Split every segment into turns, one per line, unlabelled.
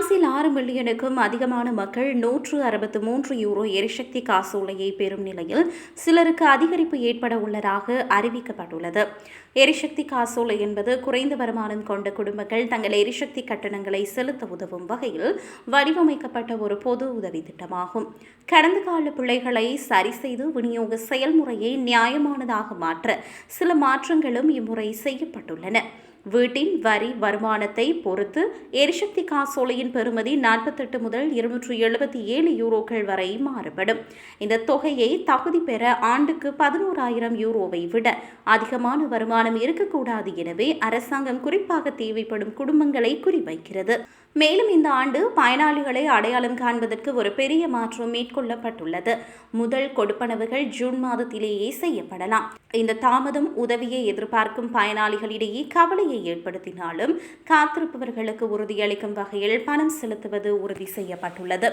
பிரான்சில் ஆறு மில்லியனுக்கும் அதிகமான மக்கள் நூற்று அறுபத்து மூன்று யூரோ எரிசக்தி காசோலையை பெறும் நிலையில் சிலருக்கு அதிகரிப்பு ஏற்பட உள்ளதாக அறிவிக்கப்பட்டுள்ளது. எரிசக்தி காசோலை என்பது குறைந்த வருமானம் கொண்ட குடும்பங்கள் தங்கள் எரிசக்தி கட்டணங்களை செலுத்த உதவும் வகையில் வடிவமைக்கப்பட்ட ஒரு பொது உதவி திட்டமாகும். கடந்த கால பிள்ளைகளை சரி செய்து விநியோக செயல்முறையை நியாயமானதாக மாற்ற சில மாற்றங்களும் இம்முறை செய்யப்பட்டுள்ளன. வீட்டின் வரி வருமானத்தை பொறுத்து எரிசக்தி காசோலையின் பெறுமதி நாற்பத்தெட்டு முதல் இருநூற்று எழுபத்தி ஏழு யூரோக்கள் வரை மாறுபடும். இந்த தொகையை தகுதி பெற ஆண்டுக்கு பதினோராயிரம் யூரோவை விட அதிகமான வருமானம் இருக்கக்கூடாது எனவே அரசாங்கம் குறிப்பாக தேவைப்படும் குடும்பங்களை குறிவைக்கிறது. மேலும் இந்த ஆண்டு பயனாளிகளை அடையாளம் காண்பதற்கு ஒரு பெரிய மாற்றம் மேற்கொள்ளப்பட்டுள்ளது. முதல் கொடுப்பனவுகள் ஜூன் மாதத்திலேயே செய்யப்படலாம். இந்த தாமதம் உதவியை எதிர்பார்க்கும் பயனாளிகளிடையே கவலை கவலையை ஏற்படுத்தினாலும் காத்திருப்பவர்களுக்கு உறுதியளிக்கும் வகையில் பணம் செலுத்துவது உறுதி செய்யப்பட்டுள்ளது.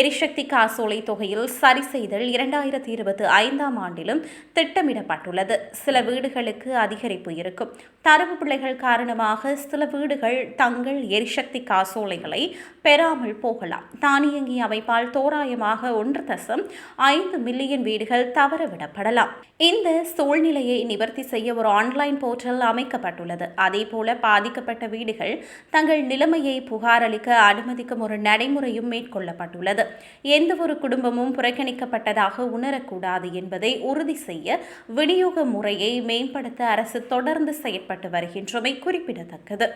எரிசக்தி காசோலை தொகையில் சரி செய்தல் இரண்டாயிரத்தி இருபத்தி ஐந்தாம் ஆண்டிலும் திட்டமிடப்பட்டுள்ளது. சில வீடுகளுக்கு அதிகரிப்பு இருக்கும். தரவு பிள்ளைகள் காரணமாக சில வீடுகள் தங்கள் எரிசக்தி காசோலைகளை பெறாமல் போகலாம். தானியங்கி அமைப்பால் தோராயமாக ஒன்று தசம் ஐந்து மில்லியன் வீடுகள் தவறவிடப்படலாம். இந்த சூழ்நிலையை நிவர்த்தி செய்ய ஒரு ஆன்லைன் போர்ட்டல் அமைக்கப்பட்டுள்ளது. அதே அதேபோல பாதிக்கப்பட்ட வீடுகள் தங்கள் நிலைமையை புகாரளிக்க அனுமதிக்கும் ஒரு நடைமுறையும் மேற்கொள்ளப்பட்டுள்ளது. எந்த ஒரு குடும்பமும் புறக்கணிக்கப்பட்டதாக உணரக்கூடாது என்பதை உறுதி செய்ய விநியோக முறையை மேம்படுத்த அரசு தொடர்ந்து செயற்பட்டு வருகின்றமை குறிப்பிடத்தக்கது.